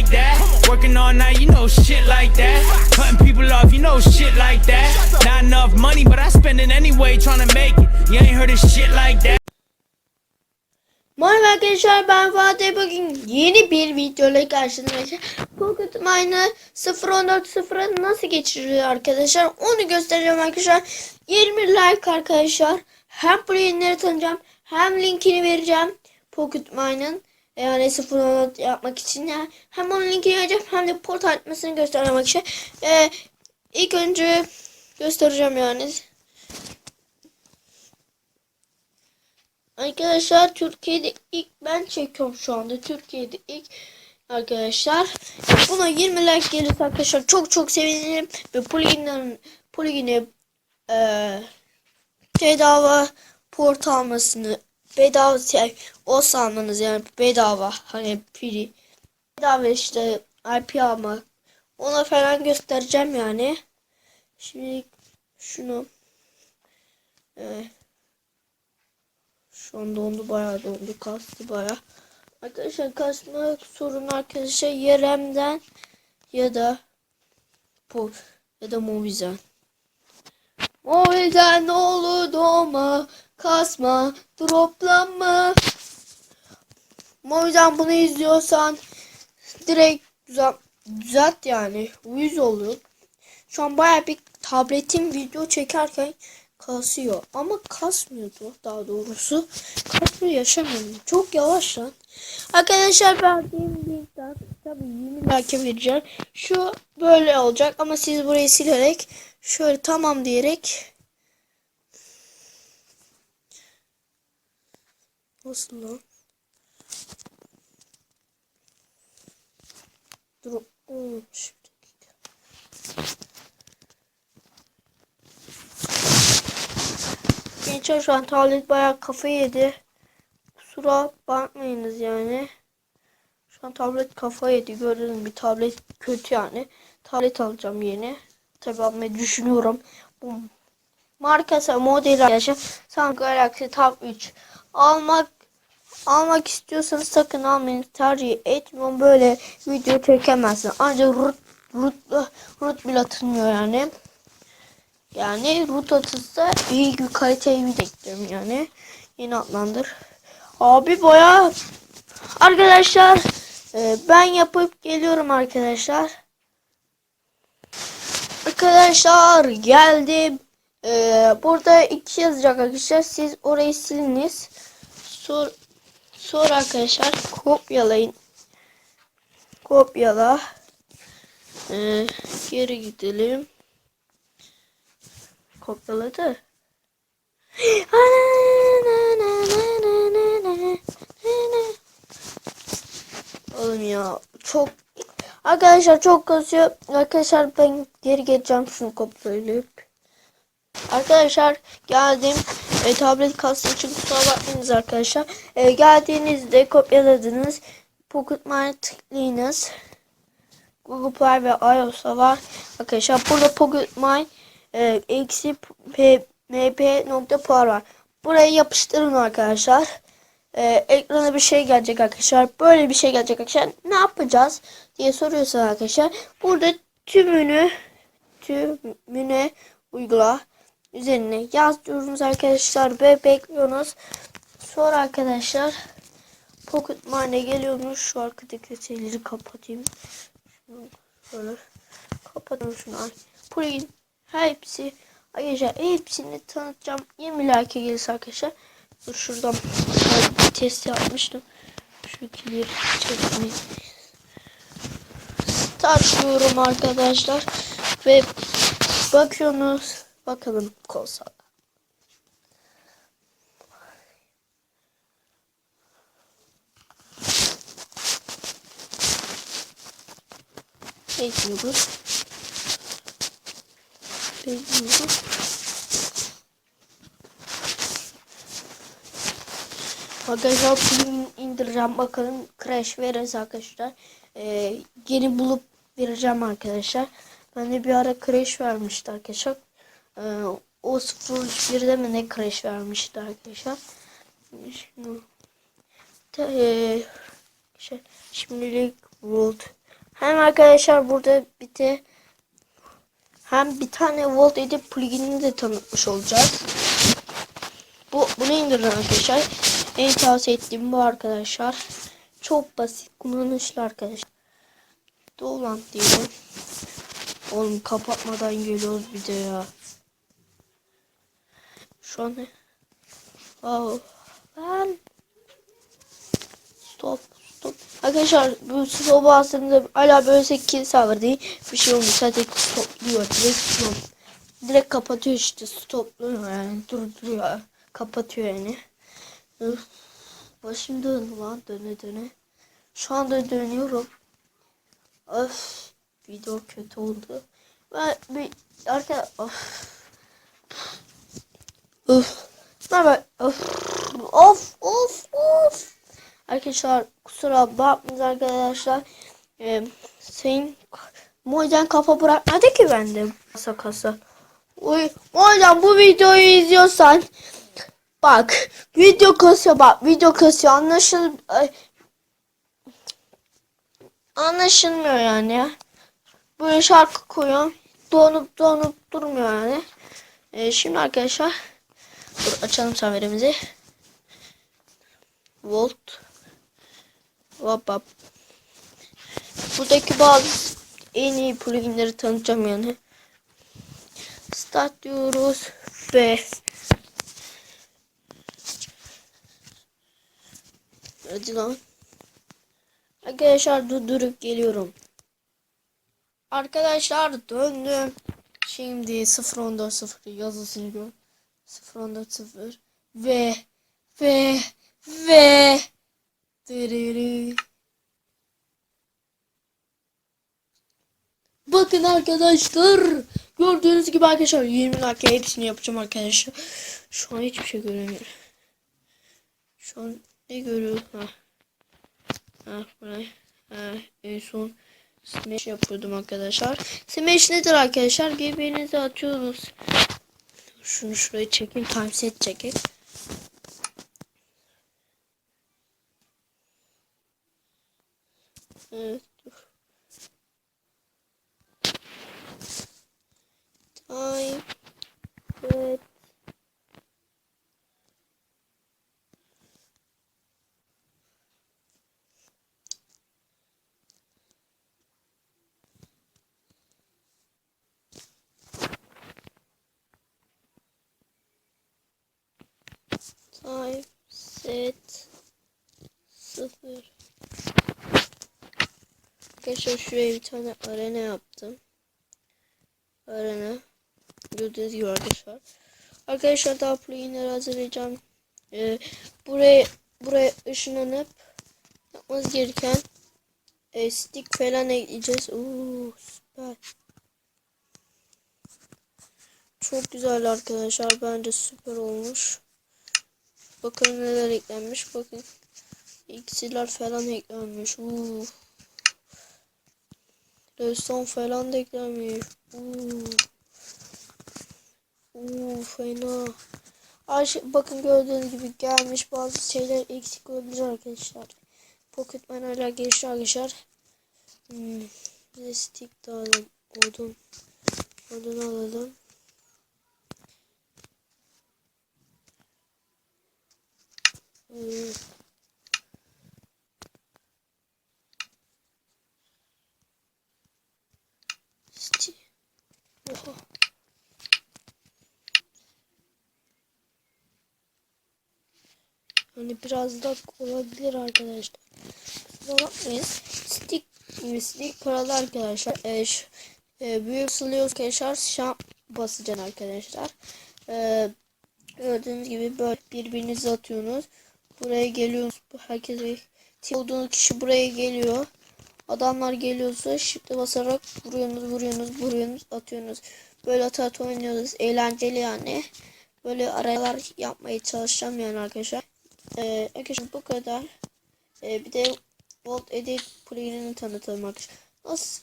like that. Working all night, you know shit like that. Cutting people off, you know shit like that. Not enough money, but I spend it anyway, trying to make it. You ain't heard of shit like that. Merhaba arkadaşlar ben Fatih bugün yeni bir videoyla karşınızdayım. Pocket Mine'ı 0.14.0'a nasıl geçiriyor arkadaşlar onu göstereceğim arkadaşlar. 20 like arkadaşlar. Hem pluginleri tanıyacağım hem linkini vereceğim. Pocket Mine'ın yani 0.14 yapmak için yani hem onun linkini vereceğim hem de port açmasını göstereceğim arkadaşlar. Ee, ilk önce göstereceğim yani. Arkadaşlar Türkiye'de ilk ben çekiyorum şu anda. Türkiye'de ilk arkadaşlar. Buna 20 like gelirse arkadaşlar çok çok sevinirim. Ve plugin'lerin plugin'e eee bedava port almasını bedava şey o sanmanız yani bedava hani free bedava işte IP almak ona falan göstereceğim yani. Şimdi şunu eee şu an dondu bayağı dondu kastı bayağı. Arkadaşlar kasma sorunu arkadaşlar yeremden ya da bu ya da Movizen. Movizen ne olur doğma kasma droplanma. Movizen bunu izliyorsan direkt düzelt, düzelt yani uyuz oluyor. Şu an bayağı bir tabletim video çekerken kasıyor. Ama kasmıyordu daha doğrusu. Kasmıyor yaşamıyorum. Çok yavaş lan. Arkadaşlar verdiğim linkten tabii 20 like vereceğim. Şu böyle olacak ama siz burayı silerek şöyle tamam diyerek Nasıl lan? Dur. olmuş. Bir dakika. Gençler şu an tablet bayağı kafayı yedi. Kusura bakmayınız yani. Şu an tablet kafa yedi. Gördüğünüz gibi tablet kötü yani. Tablet alacağım yeni. Tabi almayı düşünüyorum. Bu markası modeli arkadaşlar. Samsung Galaxy Tab 3. Almak almak istiyorsanız sakın almayın. Tercih etmiyorum. Böyle video çekemezsin. Ancak root, root, root bile atılmıyor yani. Yani root atılsa iyi bir kaliteyi bir bekliyorum yani. Yeni atlandır. Abi baya arkadaşlar e, ben yapıp geliyorum arkadaşlar. Arkadaşlar geldim. E, burada iki yazacak arkadaşlar. Siz orayı siliniz. Sor, sonra arkadaşlar kopyalayın. Kopyala. E, geri gidelim kopyaladı. Oğlum ya çok Arkadaşlar çok kasıyor. Arkadaşlar ben geri geleceğim şunu kopyalayıp. Arkadaşlar geldim. E, tablet kastığı için kusura bakmayınız arkadaşlar. E, geldiğinizde kopyaladınız. Pocket Mine tıklayınız. Google Play ve iOS'ta var. Arkadaşlar burada Pocket Mine e, eksi mp.puar var. Buraya yapıştırın arkadaşlar. E, ekrana bir şey gelecek arkadaşlar. Böyle bir şey gelecek arkadaşlar. Ne yapacağız diye soruyorsan arkadaşlar. Burada tümünü tümüne uygula. Üzerine yaz diyorsunuz arkadaşlar ve bekliyorsunuz. Sonra arkadaşlar Pocket Mine'e geliyorsunuz. Şu arkadaki şeyleri kapatayım. Şunu böyle kapatalım şunu. Plugin hepsi arkadaşlar hepsini tanıtacağım. 20 like gelirse arkadaşlar. Dur şuradan test yapmıştım. Şu ikileri çekmeyi. Start arkadaşlar. Ve bakıyorsunuz. Bakalım konsola. Bekliyoruz. Bekliyoruz. Arkadaşlar film indireceğim bakalım crash verirse arkadaşlar ee, geri bulup vereceğim arkadaşlar. Ben de bir ara crash vermişti arkadaşlar. Ee, o 0.1'de mi ne crash vermişti arkadaşlar. Şimdi, e, şey, şimdilik world Hem arkadaşlar burada bir de hem bir tane Volt Edit pluginini de tanıtmış olacağız. Bu bunu indirin arkadaşlar. En tavsiye ettiğim bu arkadaşlar. Çok basit kullanışlı arkadaşlar. Dolan diyelim. Oğlum kapatmadan geliyoruz bir de ya. Şu an? Oh. Lan. Stop. Stop. Arkadaşlar bu stop aslında hala böyle 8 server değil. Bir şey olmuş. Zaten stopluyor. Direkt stop. Direkt kapatıyor işte. Stopluyor yani. Durduruyor. Kapatıyor yani. Üf. Başım döndü lan. Döne döne. Şu anda dönüyorum. Öf. Video kötü oldu. Ben bir arka of. Of. Merhaba. Of. Of of of. Arkadaşlar kusura bakmayın arkadaşlar. Ee, senin Moydan kafa bırakmadı ki bende. Kasa. Uy, Moydan bu videoyu izliyorsan bak video kasıyor bak video kasıyor anlaşıl anlaşılmıyor yani. Böyle şarkı koyuyorum. Donup donup durmuyor yani. Ee, şimdi arkadaşlar dur açalım serverimizi. Volt Hop hop. Buradaki bazı en iyi pluginleri tanıtacağım yani. Start diyoruz ve Hadi lan. Arkadaşlar durdurup geliyorum. Arkadaşlar döndüm. Şimdi 0.14.0 yazısını gör. 0.14.0 ve ve ve Dırırı. Bakın arkadaşlar. Gördüğünüz gibi arkadaşlar 20 dakika hepsini yapacağım arkadaşlar. Şu an hiçbir şey göremiyorum. Şu an ne görüyorum? Ha. Ha, buraya. Ha, en son Smash yapıyordum arkadaşlar. Smash nedir arkadaşlar? Birbirinize atıyorsunuz. Şunu şuraya çekeyim. Timeset çekeyim. Evet dur. Time. Evet. Time set sıfır. Arkadaşlar şuraya bir tane arena yaptım. Arena. Gördüğünüz gibi arkadaşlar. Arkadaşlar daha pluginleri hazırlayacağım. Ee, buraya buraya ışınlanıp yapmanız gereken e, stick falan ekleyeceğiz. Oo, süper. Çok güzel arkadaşlar. Bence süper olmuş. Bakın neler eklenmiş. Bakın. İksirler falan eklenmiş. Uuu. Redstone falan da eklenmiş. Uuu. Uuu fena. Ayşe, bakın gördüğünüz gibi gelmiş bazı şeyler eksik olabilir arkadaşlar. Pocketman hala gelişiyor arkadaşlar. Hmm. Bize stick de alalım. Odun. Odun alalım. Stick. Oha. Hani biraz da olabilir arkadaşlar. Bakmayın. Stick, stick paralı arkadaşlar. E, şu, e, büyük sılıyoruz arkadaşlar. Şam basacaksın arkadaşlar. E, gördüğünüz gibi böyle birbirinize atıyorsunuz. Buraya geliyorsunuz. Herkes olduğunuz kişi buraya geliyor. Adamlar geliyorsa shift'e basarak vuruyorsunuz, vuruyorsunuz, vuruyorsunuz, atıyorsunuz. Böyle at at oynuyoruz. Eğlenceli yani. Böyle aralar yapmaya çalışacağım yani arkadaşlar. Ee, arkadaşlar bu kadar. Ee, bir de Volt Edit pluginini tanıtalım arkadaşlar. Nasıl?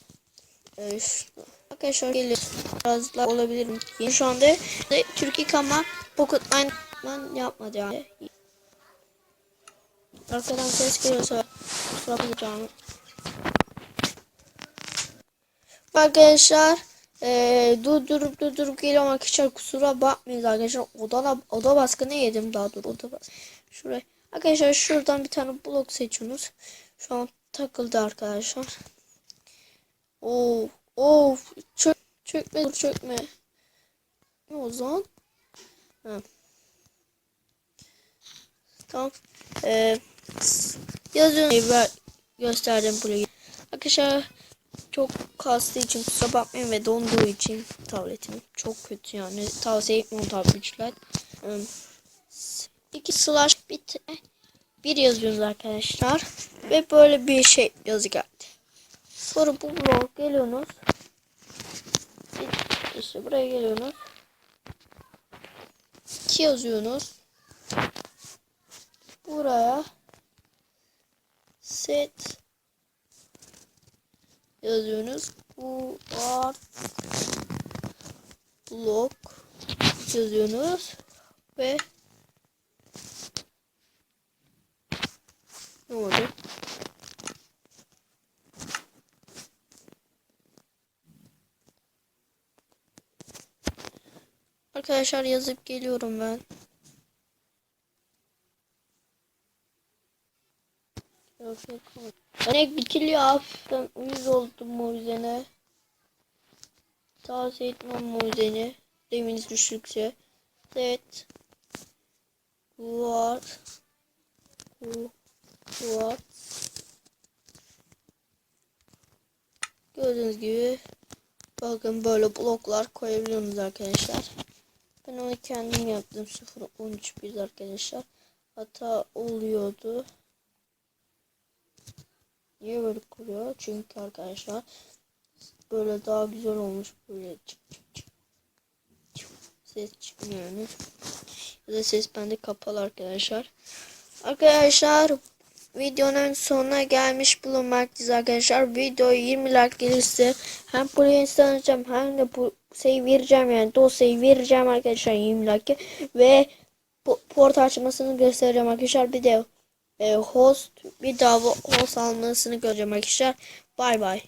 Ee, şu, arkadaşlar geliyor. Biraz daha olabilir mi? Şu anda Türkiye ama Pocket Mine yapmadı yani. Arkadan ses geliyorsa kusura bakacağım. Arkadaşlar eee durdurup durdurup geliyorum arkadaşlar kusura bakmayın arkadaşlar. Oda, oda baskını yedim daha dur oda bas şuraya. Arkadaşlar şuradan bir tane blok seçiyorsunuz şu an takıldı arkadaşlar. Of of çök, çökme dur çökme. Ne o zaman? Ha. tamam. Eee yazıyorum gösterdim burayı arkadaşlar çok kastığı için kusura bakmayın ve donduğu için tabletim çok kötü yani tavsiye etmiyorum tabletçiler. İki slash bit bir yazıyoruz arkadaşlar ve böyle bir şey yazı geldi. Sonra bu blok geliyorsunuz. İşte buraya geliyorsunuz. İki yazıyorsunuz. Buraya set yazıyorsunuz. Bu art blok yazıyorsunuz ve ne oldu? Arkadaşlar yazıp geliyorum ben. Yok. yok. Örnek bitiliyor hafiften uyuz oldum yüzden. Tavsiye etmem yüzden. Deminiz düşükse. Set. Var. Var. Gördüğünüz gibi bakın böyle bloklar koyabiliyorsunuz arkadaşlar. Ben onu kendim yaptım 0.13 biz arkadaşlar. Hata oluyordu. Niye böyle kuruyor? Çünkü arkadaşlar böyle daha güzel olmuş böyle çık çık çık. Ses çıkmıyor yani. Ya da ses bende kapalı arkadaşlar. Arkadaşlar videonun sonuna gelmiş bulunmaktayız arkadaşlar. Video 20 like gelirse hem buraya instanacağım hem de bu şeyi vereceğim yani dosyayı vereceğim arkadaşlar 20 like ve bu port açmasını göstereceğim arkadaşlar. Bir de e, host bir daha bu host almasını göreceğim arkadaşlar. Bay bay.